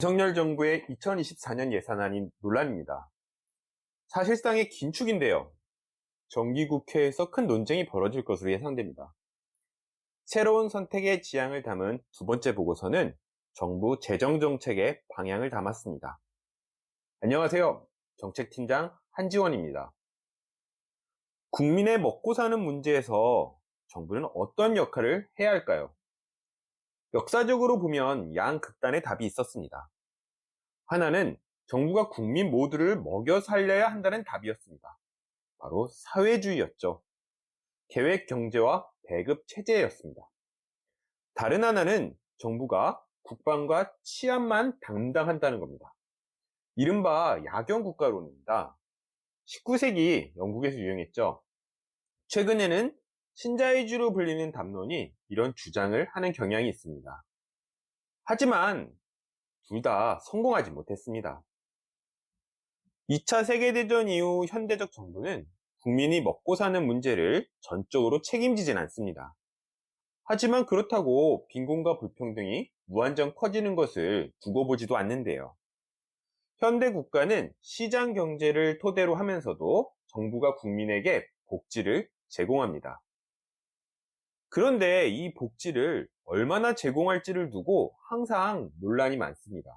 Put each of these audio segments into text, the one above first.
윤석열 정부의 2024년 예산안인 논란입니다. 사실상의 긴축인데요. 정기국회에서 큰 논쟁이 벌어질 것으로 예상됩니다. 새로운 선택의 지향을 담은 두 번째 보고서는 정부 재정정책의 방향을 담았습니다. 안녕하세요. 정책팀장 한지원입니다. 국민의 먹고 사는 문제에서 정부는 어떤 역할을 해야 할까요? 역사적으로 보면 양 극단의 답이 있었습니다. 하나는 정부가 국민 모두를 먹여 살려야 한다는 답이었습니다. 바로 사회주의였죠. 계획 경제와 배급 체제였습니다. 다른 하나는 정부가 국방과 치안만 담당한다는 겁니다. 이른바 야경 국가론입니다. 19세기 영국에서 유행했죠. 최근에는 신자유주의로 불리는 담론이 이런 주장을 하는 경향이 있습니다. 하지만 둘 다 성공하지 못했습니다. 2차 세계대전 이후 현대적 정부는 국민이 먹고 사는 문제를 전적으로 책임지진 않습니다. 하지만 그렇다고 빈곤과 불평등이 무한정 커지는 것을 두고 보지도 않는데요. 현대 국가는 시장 경제를 토대로 하면서도 정부가 국민에게 복지를 제공합니다. 그런데 이 복지를 얼마나 제공할지를 두고 항상 논란이 많습니다.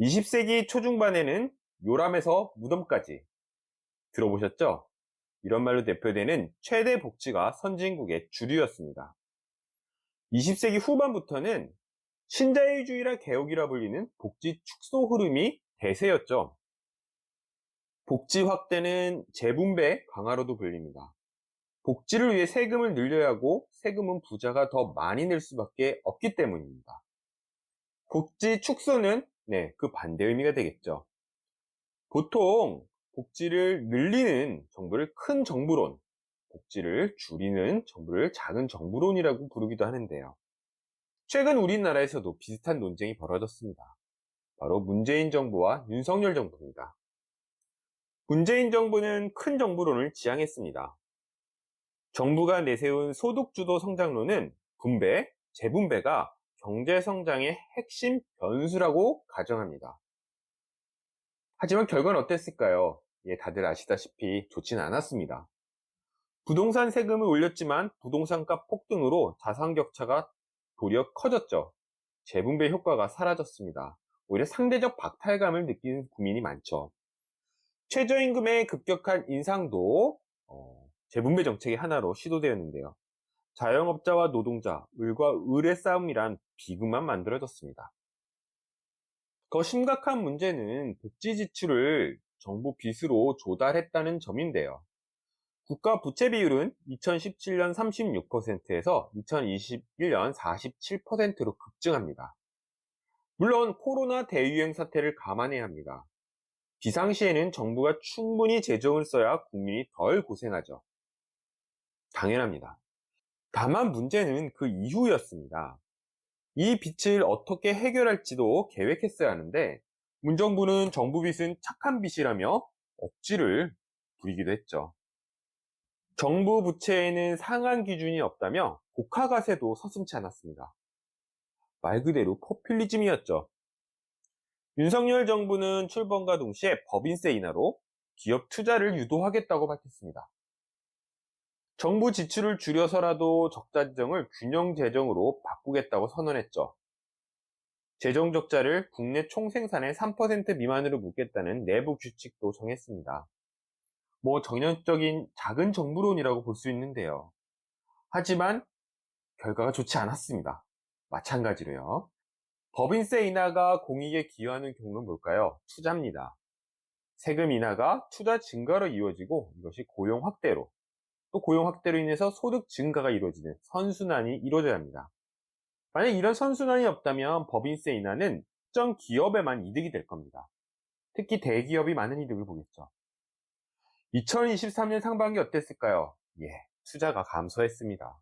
20세기 초중반에는 요람에서 무덤까지 들어보셨죠? 이런 말로 대표되는 최대 복지가 선진국의 주류였습니다. 20세기 후반부터는 신자유주의라 개혁이라 불리는 복지 축소 흐름이 대세였죠. 복지 확대는 재분배 강화로도 불립니다. 복지를 위해 세금을 늘려야 하고 세금은 부자가 더 많이 낼 수밖에 없기 때문입니다. 복지 축소는 네, 그 반대 의미가 되겠죠. 보통 복지를 늘리는 정부를 큰 정부론, 복지를 줄이는 정부를 작은 정부론이라고 부르기도 하는데요. 최근 우리나라에서도 비슷한 논쟁이 벌어졌습니다. 바로 문재인 정부와 윤석열 정부입니다. 문재인 정부는 큰 정부론을 지향했습니다. 정부가 내세운 소득주도 성장론은 분배, 재분배가 경제 성장의 핵심 변수라고 가정합니다. 하지만 결과는 어땠을까요? 예, 다들 아시다시피 좋지는 않았습니다. 부동산 세금을 올렸지만 부동산값 폭등으로 자산 격차가 도리어 커졌죠. 재분배 효과가 사라졌습니다. 오히려 상대적 박탈감을 느끼는 국민이 많죠. 최저임금의 급격한 인상도 어, 재분배 정책의 하나로 시도되었는데요. 자영업자와 노동자, 을과 을의 싸움이란 비극만 만들어졌습니다. 더 심각한 문제는 복지 지출을 정부 빚으로 조달했다는 점인데요. 국가 부채 비율은 2017년 36%에서 2021년 47%로 급증합니다. 물론 코로나 대유행 사태를 감안해야 합니다. 비상시에는 정부가 충분히 재정을 써야 국민이 덜 고생하죠. 당연합니다. 다만 문제는 그 이후였습니다. 이 빚을 어떻게 해결할지도 계획했어야 하는데 문정부는 정부 빚은 착한 빚이라며 억지를 부리기도 했죠. 정부 부채에는 상한 기준이 없다며 고가가세도 서슴치 않았습니다. 말 그대로 포퓰리즘이었죠. 윤석열 정부는 출범과 동시에 법인세 인하로 기업 투자를 유도하겠다고 밝혔습니다. 정부 지출을 줄여서라도 적자 지정을 균형 재정으로 바꾸겠다고 선언했죠. 재정 적자를 국내 총생산의 3% 미만으로 묻겠다는 내부 규칙도 정했습니다. 뭐 정연적인 작은 정부론이라고 볼 수 있는데요. 하지만 결과가 좋지 않았습니다. 마찬가지로요. 법인세 인하가 공익에 기여하는 경우는 뭘까요? 투자입니다. 세금 인하가 투자 증가로 이루어지고 이것이 고용 확대로 또 고용 확대로 인해서 소득 증가가 이루어지는 선순환이 이루어져야 합니다. 만약 이런 선순환이 없다면 법인세 인하는 특정 기업에만 이득이 될 겁니다. 특히 대기업이 많은 이득을 보겠죠. 2023년 상반기 어땠을까요? 예, 투자가 감소했습니다.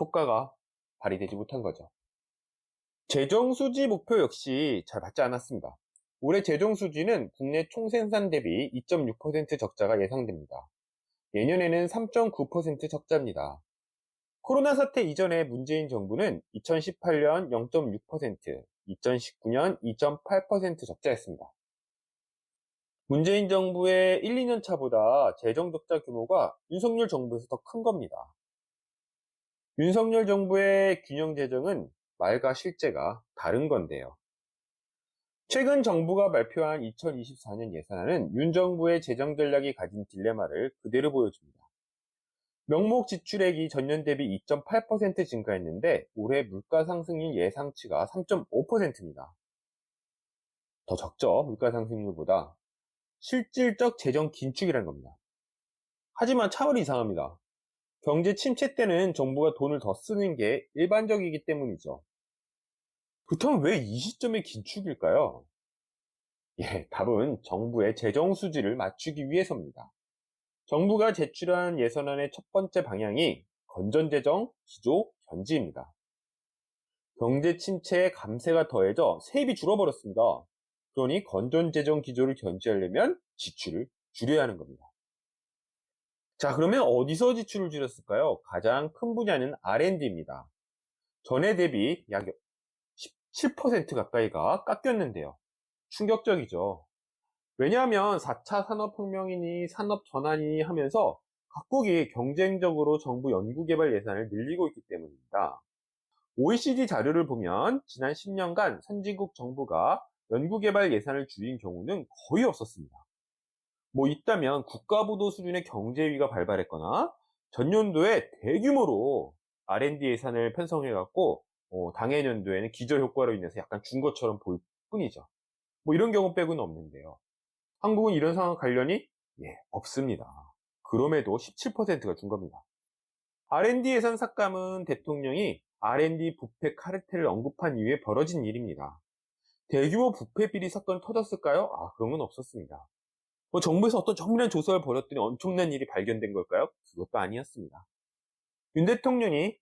효과가 발휘되지 못한 거죠. 재정 수지 목표 역시 잘 맞지 않았습니다. 올해 재정 수지는 국내 총생산 대비 2.6% 적자가 예상됩니다. 예년에는 3.9% 적자입니다. 코로나 사태 이전에 문재인 정부는 2018년 0.6%, 2019년 2.8% 적자였습니다. 문재인 정부의 1, 2년 차보다 재정 적자 규모가 윤석열 정부에서 더 큰 겁니다. 윤석열 정부의 균형 재정은 말과 실제가 다른 건데요. 최근 정부가 발표한 2024년 예산안은 윤 정부의 재정 전략이 가진 딜레마를 그대로 보여줍니다. 명목 지출액이 전년 대비 2.8% 증가했는데 올해 물가 상승률 예상치가 3.5%입니다. 더 적죠, 물가 상승률보다. 실질적 재정 긴축이라는 겁니다. 하지만 차원이 이상합니다. 경제 침체 때는 정부가 돈을 더 쓰는 게 일반적이기 때문이죠. 그렇다면 왜 이 시점에 긴축일까요? 예, 답은 정부의 재정 수지를 맞추기 위해서입니다. 정부가 제출한 예산안의 첫 번째 방향이 건전재정, 기조, 견지입니다. 경제 침체에 감세가 더해져 세입이 줄어버렸습니다. 그러니 건전재정 기조를 견지하려면 지출을 줄여야 하는 겁니다. 자, 그러면 어디서 지출을 줄였을까요? 가장 큰 분야는 R&D입니다. 전에 대비 약 17% 가까이가 깎였는데요. 충격적이죠. 왜냐하면 4차 산업혁명이니 산업전환이니 하면서 각국이 경쟁적으로 정부 연구개발 예산을 늘리고 있기 때문입니다. OECD 자료를 보면 지난 10년간 선진국 정부가 연구개발 예산을 줄인 경우는 거의 없었습니다. 뭐 있다면 국가부도 수준의 경제위가 발발했거나 전년도에 대규모로 R&D 예산을 편성해갖고 어, 당해 년도에는 기저효과로 인해서 약간 준 것처럼 보일 뿐이죠. 뭐 이런 경우 빼고는 없는데요. 한국은 이런 상황 관련이 예, 없습니다. 그럼에도 17%가 준 겁니다. R&D 예산 삭감은 대통령이 R&D 부패 카르텔을 언급한 이후에 벌어진 일입니다. 대규모 부패 비리 사건이 터졌을까요? 아, 그런 건 없었습니다. 뭐 정부에서 어떤 정밀한 조사를 벌였더니 엄청난 일이 발견된 걸까요? 그것도 아니었습니다. 윤 대통령이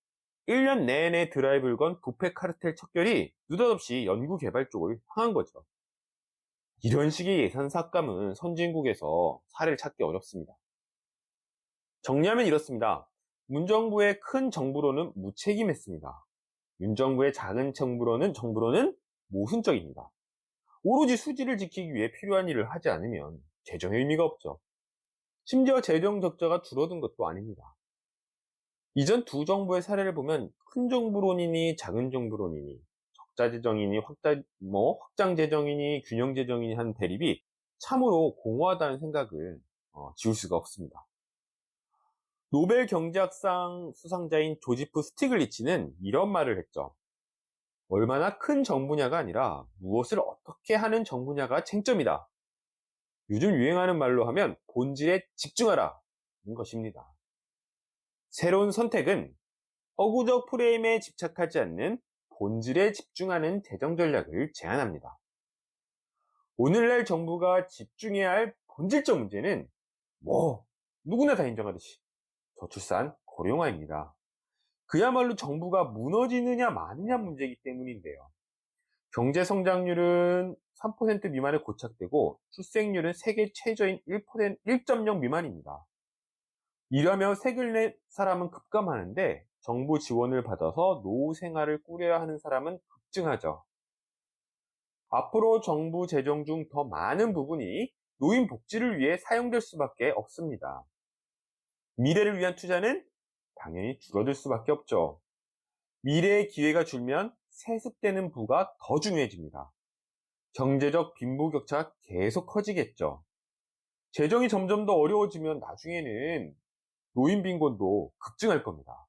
1년 내내 드라이브를 건 부패 카르텔 척결이 느닷없이 연구개발 쪽을 향한 거죠. 이런 식의 예산 삭감은 선진국에서 사례를 찾기 어렵습니다. 정리하면 이렇습니다. 문정부의 큰 정부로는 무책임했습니다. 윤정부의 작은 정부로는 정부로는 모순적입니다. 오로지 수지를 지키기 위해 필요한 일을 하지 않으면 재정의 의미가 없죠. 심지어 재정 적자가 줄어든 것도 아닙니다. 이전 두 정부의 사례를 보면 큰 정부론이니 작은 정부론이니 적자 재정이니 확장, 뭐 확장 재정이니 균형 재정이니 한 대립이 참으로 공허하다는 생각을 어, 지울 수가 없습니다. 노벨 경제학상 수상자인 조지프 스티글리치는 이런 말을 했죠. 얼마나 큰 정부냐가 아니라 무엇을 어떻게 하는 정부냐가 쟁점이다. 요즘 유행하는 말로 하면 본질에 집중하라. 는 것입니다. 새로운 선택은 허구적 프레임에 집착하지 않는 본질에 집중하는 재정 전략을 제안합니다. 오늘날 정부가 집중해야 할 본질적 문제는 뭐 누구나 다 인정하듯이 저출산 고령화입니다. 그야말로 정부가 무너지느냐 마느냐 문제이기 때문인데요. 경제 성장률은 3% 미만에 고착되고 출생률은 세계 최저인 1%, 1.0 미만입니다. 이러면 세금 낼 사람은 급감하는데 정부 지원을 받아서 노후 생활을 꾸려야 하는 사람은 급증하죠. 앞으로 정부 재정 중 더 많은 부분이 노인 복지를 위해 사용될 수밖에 없습니다. 미래를 위한 투자는 당연히 줄어들 수밖에 없죠. 미래의 기회가 줄면 세습되는 부가 더 중요해집니다. 경제적 빈부격차가 계속 커지겠죠. 재정이 점점 더 어려워지면 나중에는 노인 빈곤도 급증할 겁니다.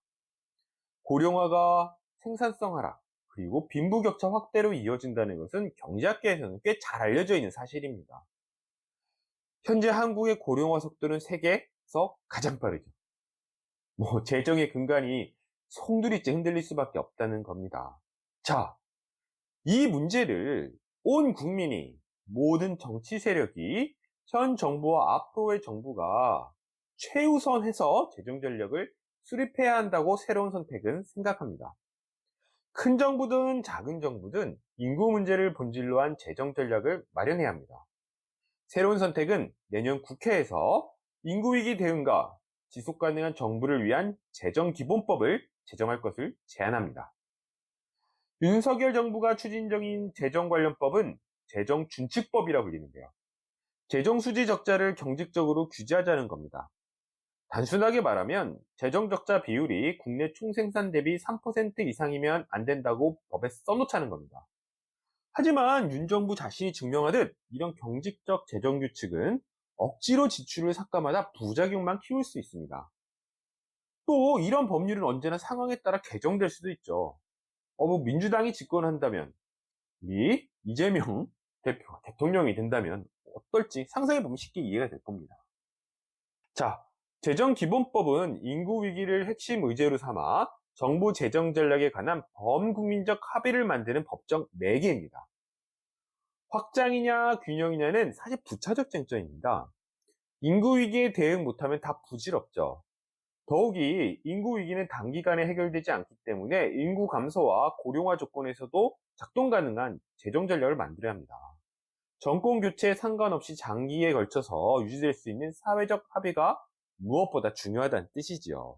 고령화가 생산성 하락, 그리고 빈부격차 확대로 이어진다는 것은 경제학계에서는 꽤 잘 알려져 있는 사실입니다. 현재 한국의 고령화 속도는 세계에서 가장 빠르죠. 뭐 재정의 근간이 송두리째 흔들릴 수밖에 없다는 겁니다. 자, 이 문제를 온 국민이 모든 정치 세력이 현 정부와 앞으로의 정부가 최우선해서 재정 전력을 수립해야 한다고 새로운 선택은 생각합니다. 큰 정부든 작은 정부든 인구 문제를 본질로 한 재정 전략을 마련해야 합니다. 새로운 선택은 내년 국회에서 인구위기 대응과 지속 가능한 정부를 위한 재정 기본법을 제정할 것을 제안합니다. 윤석열 정부가 추진 중인 재정 관련법은 재정 준칙법이라 불리는데요. 재정 수지 적자를 경직적으로 규제하자는 겁니다. 단순하게 말하면 재정 적자 비율이 국내 총생산 대비 3% 이상이면 안 된다고 법에 써놓자는 겁니다. 하지만 윤 정부 자신이 증명하듯 이런 경직적 재정 규칙은 억지로 지출을 삭감하다 부작용만 키울 수 있습니다. 또 이런 법률은 언제나 상황에 따라 개정될 수도 있죠. 어, 뭐 민주당이 집권한다면 우리 이재명 대표가 대통령이 된다면 어떨지 상상해 보면 쉽게 이해가 될 겁니다. 자, 재정기본법은 인구 위기를 핵심 의제로 삼아 정부 재정 전략에 관한 범국민적 합의를 만드는 법정 매개입니다. 확장이냐 균형이냐는 사실 부차적 쟁점입니다. 인구 위기에 대응 못하면 다 부질없죠. 더욱이 인구 위기는 단기간에 해결되지 않기 때문에 인구 감소와 고령화 조건에서도 작동 가능한 재정 전략을 만들어야 합니다. 정권 교체에 상관없이 장기에 걸쳐서 유지될 수 있는 사회적 합의가 무엇보다 중요하다는 뜻이지요.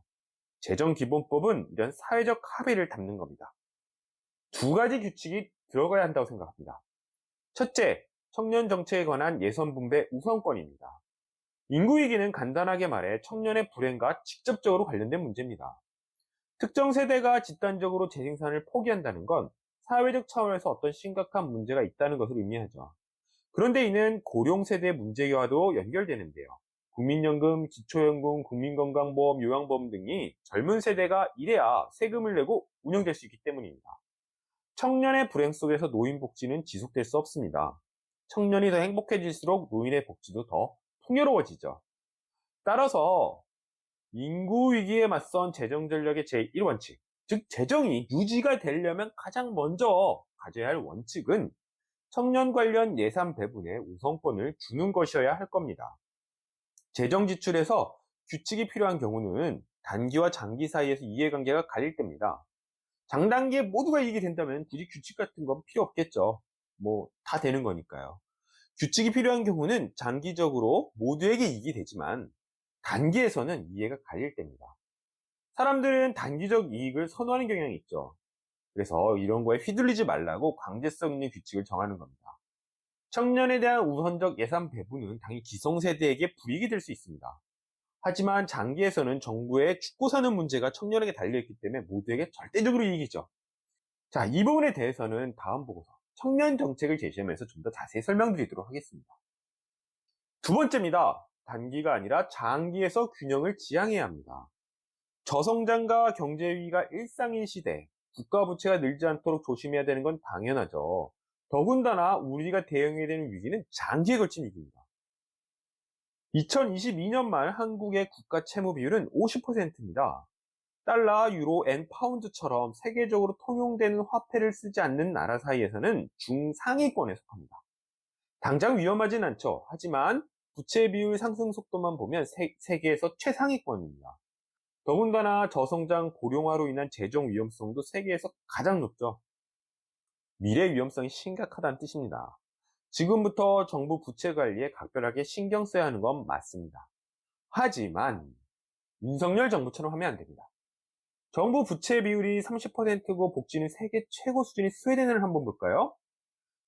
재정기본법은 이런 사회적 합의를 담는 겁니다. 두 가지 규칙이 들어가야 한다고 생각합니다. 첫째, 청년 정책에 관한 예산 분배 우선권입니다. 인구 위기는 간단하게 말해 청년의 불행과 직접적으로 관련된 문제입니다. 특정 세대가 집단적으로 재생산을 포기한다는 건 사회적 차원에서 어떤 심각한 문제가 있다는 것을 의미하죠. 그런데 이는 고령 세대 문제와도 연결되는데요. 국민연금, 기초연금, 국민건강보험, 요양보험 등이 젊은 세대가 일해야 세금을 내고 운영될 수 있기 때문입니다. 청년의 불행 속에서 노인 복지는 지속될 수 없습니다. 청년이 더 행복해질수록 노인의 복지도 더 풍요로워지죠. 따라서 인구 위기에 맞선 재정 전략의 제1원칙, 즉 재정이 유지가 되려면 가장 먼저 가져야 할 원칙은 청년 관련 예산 배분에 우선권을 주는 것이어야 할 겁니다. 재정 지출에서 규칙이 필요한 경우는 단기와 장기 사이에서 이해관계가 갈릴 때입니다. 장단기에 모두가 이익이 된다면 굳이 규칙 같은 건 필요 없겠죠. 뭐 다 되는 거니까요. 규칙이 필요한 경우는 장기적으로 모두에게 이익이 되지만 단기에서는 이해가 갈릴 때입니다. 사람들은 단기적 이익을 선호하는 경향이 있죠. 그래서 이런 거에 휘둘리지 말라고 강제성 있는 규칙을 정하는 겁니다. 청년에 대한 우선적 예산 배분은 당연히 기성세대에게 불이익이 될 수 있습니다. 하지만 장기에서는 정부의 죽고 사는 문제가 청년에게 달려있기 때문에 모두에게 절대적으로 이익이죠. 자, 이 부분에 대해서는 다음 보고서 청년 정책을 제시하면서 좀 더 자세히 설명드리도록 하겠습니다. 두 번째입니다. 단기가 아니라 장기에서 균형을 지향해야 합니다. 저성장과 경제위기가 일상인 시대, 국가 부채가 늘지 않도록 조심해야 되는 건 당연하죠. 더군다나 우리가 대응해야 되는 위기는 장기에 걸친 위기입니다. 2022년 말 한국의 국가 채무 비율은 50%입니다. 달러, 유로, 엔, 파운드처럼 세계적으로 통용되는 화폐를 쓰지 않는 나라 사이에서는 중상위권에 속합니다. 당장 위험하진 않죠. 하지만 부채 비율 상승 속도만 보면 세, 계에서 최상위권입니다. 더군다나 저성장 고령화로 인한 재정 위험성도 세계에서 가장 높죠. 미래 위험성이 심각하다는 뜻입니다. 지금부터 정부 부채 관리에 각별하게 신경 써야 하는 건 맞습니다. 하지만 윤석열 정부처럼 하면 안 됩니다. 정부 부채 비율이 30%고 복지는 세계 최고 수준인 스웨덴을 한번 볼까요?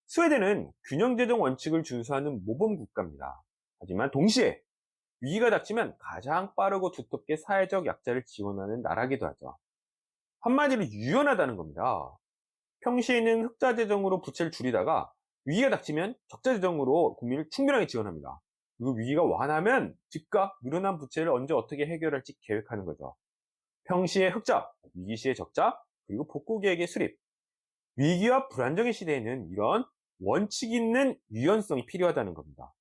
스웨덴은 균형재정 원칙을 준수하는 모범 국가입니다. 하지만 동시에 위기가 닥치면 가장 빠르고 두텁게 사회적 약자를 지원하는 나라기도 하죠. 한마디로 유연하다는 겁니다. 평시에는 흑자 재정으로 부채를 줄이다가 위기가 닥치면 적자 재정으로 국민을 충분하게 지원합니다. 그리고 위기가 완하면 즉각 늘어난 부채를 언제 어떻게 해결할지 계획하는 거죠. 평시에 흑자, 위기 시에 적자, 그리고 복구 계획의 수립. 위기와 불안정의 시대에는 이런 원칙 있는 유연성이 필요하다는 겁니다.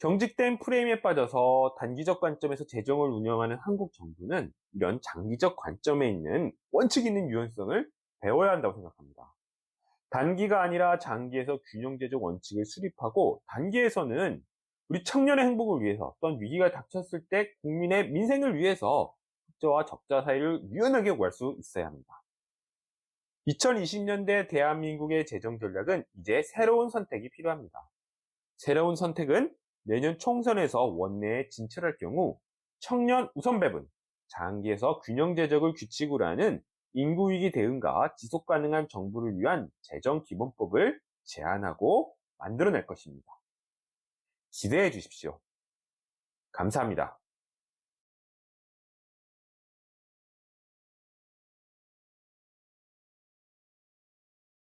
경직된 프레임에 빠져서 단기적 관점에서 재정을 운영하는 한국 정부는 이런 장기적 관점에 있는 원칙 있는 유연성을 배워야 한다고 생각합니다. 단기가 아니라 장기에서 균형제적 원칙을 수립하고 단기에서는 우리 청년의 행복을 위해서 어떤 위기가 닥쳤을 때 국민의 민생을 위해서 흑자와 적자 사이를 유연하게 구할 수 있어야 합니다. 2020년대 대한민국의 재정 전략은 이제 새로운 선택이 필요합니다. 새로운 선택은 내년 총선에서 원내에 진출할 경우 청년 우선 배분, 장기에서 균형 재정을 규칙으로 하는 인구위기 대응과 지속 가능한 정부를 위한 재정기본법을 제안하고 만들어낼 것입니다. 기대해 주십시오. 감사합니다.